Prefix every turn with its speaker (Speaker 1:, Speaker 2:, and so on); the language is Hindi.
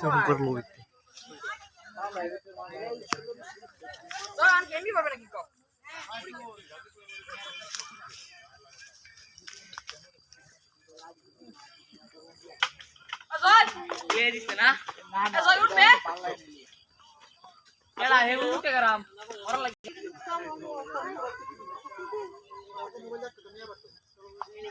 Speaker 1: जम कर
Speaker 2: लो इतने
Speaker 1: तो आन के भी बड़े की को अजय ये दिखते ना
Speaker 3: अजय उठ में
Speaker 1: चला है उठ के गरम और लग